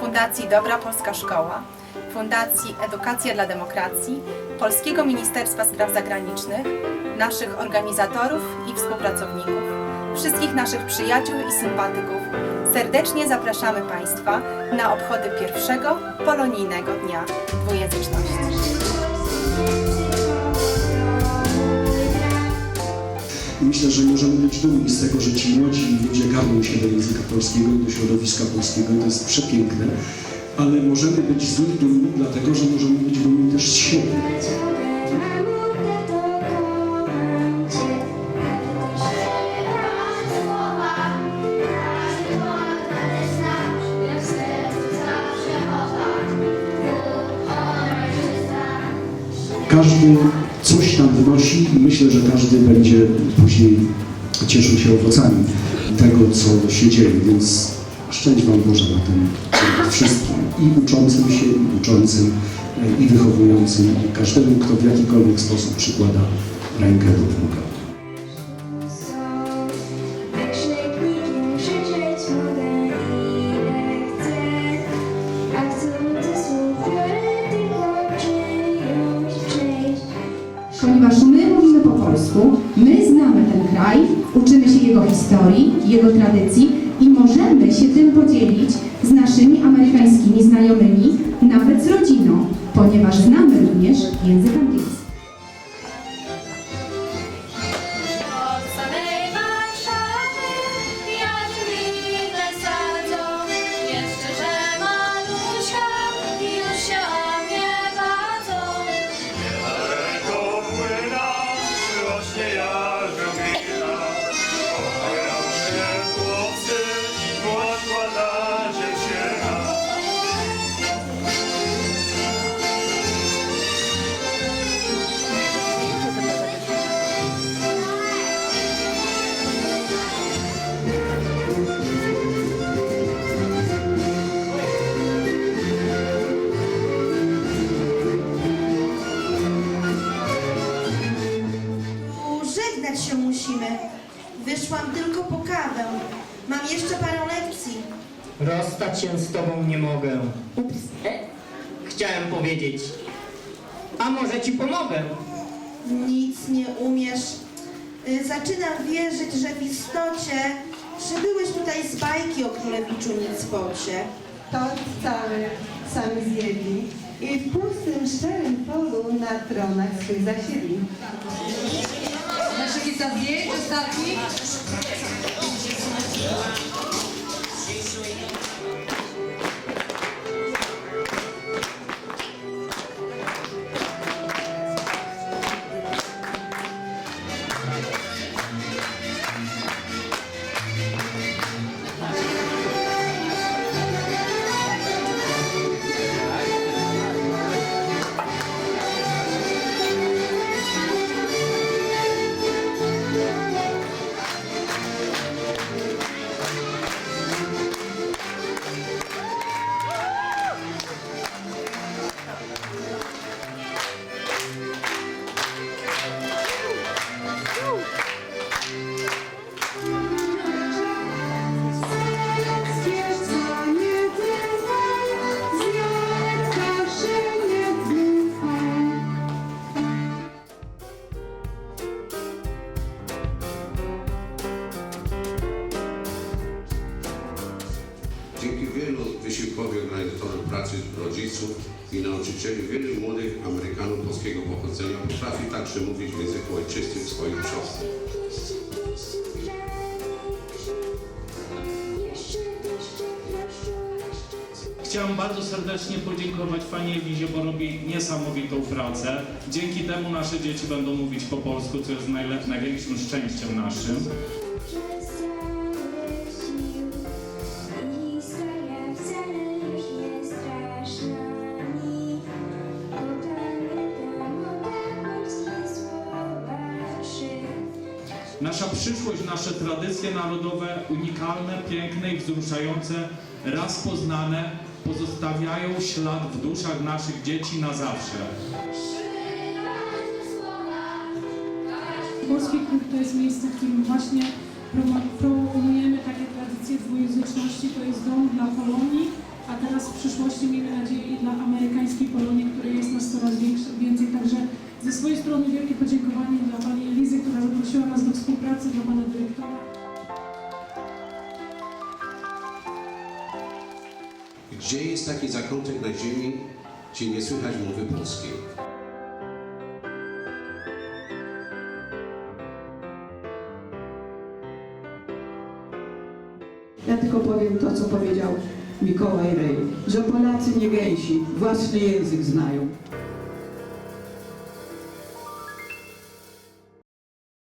Fundacji Dobra Polska Szkoła, Fundacji Edukacja dla Demokracji, Polskiego Ministerstwa Spraw Zagranicznych, naszych organizatorów i współpracowników, wszystkich naszych przyjaciół i sympatyków. Serdecznie zapraszamy Państwa na obchody pierwszego polonijnego Dnia Dwujęzyczności. Myślę, że możemy być dumni z tego, że ci młodzi ludzie garną się do języka polskiego i do środowiska polskiego to jest przepiękne, ale możemy być z nich dumni, dlatego że możemy być dumni też z siebie. Każdy coś tam wnosi i myślę, że każdy będzie później cieszył się owocami tego, co się dzieje, więc szczęść Wam Boże na tym wszystkim i uczącym się, i uczącym, i wychowującym, i każdemu, kto w jakikolwiek sposób przykłada rękę do wnuka. Uczymy się jego historii, jego tradycji i możemy się tym podzielić z naszymi amerykańskimi znajomymi, nawet z rodziną, ponieważ znamy również język angielski. Żegnać się musimy. Wyszłam tylko po kawę. Mam jeszcze parę lekcji. Rozstać się z tobą nie mogę. Ups, e, chciałem powiedzieć. A może ci pomogę? Nic nie umiesz. Y, Zaczynam wierzyć, że w istocie przybyłeś tutaj z bajki o królewiczu Nicpocie. Tort cały sami zjedli i w pustym, szczerym polu na tronach swych zasiedli. Nasze kilka zdjęć ostatnich. Wielu wysiłkowi organizatorów pracy rodziców i nauczycieli wielu młodych Amerykanów polskiego pochodzenia potrafi także mówić w języku ojczystym swoich siostrach. Chciałem bardzo serdecznie podziękować Pani Ewizie, bo robi niesamowitą pracę. Dzięki temu nasze dzieci będą mówić po polsku, co jest najle- największym szczęściem naszym. Nasza przyszłość, nasze tradycje narodowe, unikalne, piękne i wzruszające, raz poznane, pozostawiają ślad w duszach naszych dzieci na zawsze. Polski Klub to jest miejsce, w którym właśnie promujemy takie tradycje dwujęzyczności. To jest dom dla Polonii, a teraz w przyszłości miejmy nadzieję i dla amerykańskiej Polonii, której jest nas coraz więcej. Także swojej strony wielkie podziękowanie dla Pani Elizy, która zaprosiła nas do współpracy, dla Pana Dyrektora. Gdzie jest taki zakątek na ziemi, gdzie nie słychać mowy polskiej? Ja tylko powiem to, co powiedział Mikołaj Rej, że Polacy nie gęsi, własny język znają.